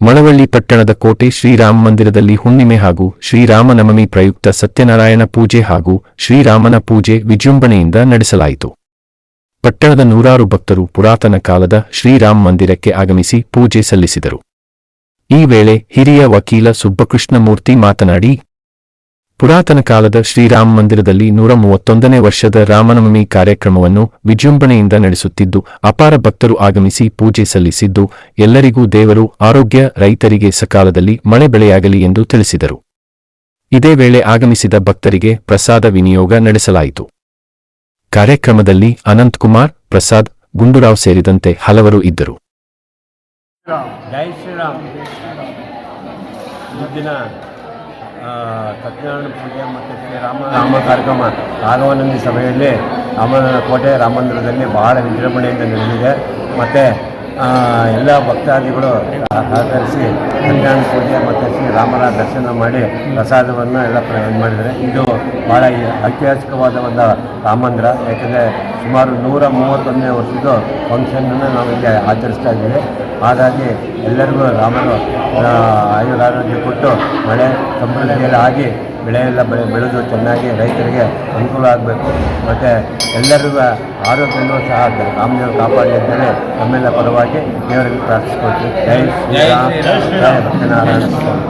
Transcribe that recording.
ಮಳವಳ್ಳಿ ಪಟ್ಟಣದ ಕೋಟೆ ಶ್ರೀರಾಮ ಮಂದಿರದಲ್ಲಿ ಹುಣ್ಣಿಮೆ ಹಾಗೂ ಶ್ರೀರಾಮನವಮಿ ಪ್ರಯುಕ್ತ ಸತ್ಯನಾರಾಯಣ ಪೂಜೆ ಹಾಗೂ ಶ್ರೀರಾಮನ ಪೂಜೆ ವಿಜೃಂಭಣೆಯಿಂದ ನಡೆಸಲಾಯಿತು. ಪಟ್ಟಣದ ನೂರಾರು ಭಕ್ತರು ಪುರಾತನ ಕಾಲದ ಶ್ರೀರಾಮ ಮಂದಿರಕ್ಕೆ ಆಗಮಿಸಿ ಪೂಜೆ ಸಲ್ಲಿಸಿದರು. ಈ ವೇಳೆ ಹಿರಿಯ ವಕೀಲ ಸುಬ್ಬಕೃಷ್ಣಮೂರ್ತಿ ಮಾತನಾಡಿ ಪುರಾತನ ಕಾಲದ ಶ್ರೀರಾಮ ಮಂದಿರದಲ್ಲಿ ನೂರ ಮೂವತ್ತೊಂದನೇ ವರ್ಷದ ರಾಮನವಮಿ ಕಾರ್ಯಕ್ರಮವನ್ನು ವಿಜೃಂಭಣೆಯಿಂದ ನಡೆಸುತ್ತಿದ್ದು, ಅಪಾರ ಭಕ್ತರು ಆಗಮಿಸಿ ಪೂಜೆ ಸಲ್ಲಿಸಿದ್ದು, ಎಲ್ಲರಿಗೂ ದೇವರು ಆರೋಗ್ಯ, ರೈತರಿಗೆ ಸಕಾಲದಲ್ಲಿ ಮಳೆ ಬೆಳೆಯಾಗಲಿ ಎಂದು ತಿಳಿಸಿದರು. ಇದೇ ವೇಳೆ ಆಗಮಿಸಿದ ಭಕ್ತರಿಗೆ ಪ್ರಸಾದ ವಿನಿಯೋಗ ನಡೆಸಲಾಯಿತು. ಕಾರ್ಯಕ್ರಮದಲ್ಲಿ ಅನಂತಕುಮಾರ್ ಪ್ರಸಾದ್, ಗುಂಡೂರಾವ್ ಸೇರಿದಂತೆ ಹಲವರು ಇದ್ದರು. ಜೈ ಶ್ರೀರಾಮ್. ಸತ್ಯನಾರಾಯಣ ಪೂಜೆ ಮತ್ತು ಶ್ರೀರಾಮ ರಾಮ ಕಾರ್ಯಕ್ರಮ ರಾಘವಾನಂದಿ ಸಭೆಯಲ್ಲಿ ರಾಮನ ಕೋಟೆ ರಾಮಮಂದಿರದಲ್ಲಿ ಬಹಳ ವಿಜೃಂಭಣೆಯಿಂದ ನಡೆದಿದೆ. ಮತ್ತು ಎಲ್ಲ ಭಕ್ತಾದಿಗಳು ಸಹಕರಿಸಿ ಸತ್ಯನಾರಾಯಣ ಪೂಜೆ ಮತ್ತು ಶ್ರೀರಾಮನ ದರ್ಶನ ಮಾಡಿ ಪ್ರಸಾದವನ್ನು ಎಲ್ಲ ಪ್ರ, ಮಾಡಿದ್ದಾರೆ. ಇದು ಭಾಳ ಐತಿಹಾಸಿಕವಾದ ಒಂದು ರಾಮಂದಿರ. ಯಾಕೆಂದರೆ ಸುಮಾರು ನೂರ ಮೂವತ್ತೊಂದನೇ ವರ್ಷದ ಫಂಕ್ಷನನ್ನು ನಾವು ಇಲ್ಲಿ ಆಚರಿಸ್ತಾ ಇದ್ದೀವಿ. ಹಾಗಾಗಿ ಎಲ್ಲರಿಗೂ ರಾಮನು ಆಯುರಾರೋಗ್ಯ ಕೊಟ್ಟು ಮಳೆ ಸಮೃದ್ಧಿಯಲ್ಲಿ ಆಗಿ ಬೆಳೆ ಎಲ್ಲ ಬೆಳೆ ಬೆಳೆದು ಚೆನ್ನಾಗಿ ರೈತರಿಗೆ ಅನುಕೂಲ ಆಗಬೇಕು. ಮತ್ತು ಎಲ್ಲರಿಗೂ ಆರೋಗ್ಯವೂ ಸಹ ರಾಮದೇವರು ಕಾಪಾಡಲಿ ಅಂತೇಳಿ ನಮ್ಮೆಲ್ಲ ಪರವಾಗಿ ದೇವರಿಗೆ ಪ್ರಾರ್ಥಿಸ್ಕೊಳ್ತೀವಿ. ಜೈ ಶ್ರೀರಾಮ್. ಜೈ ಸತ್ಯನಾರಾಯಣ ಸ್ವಾಮಿ.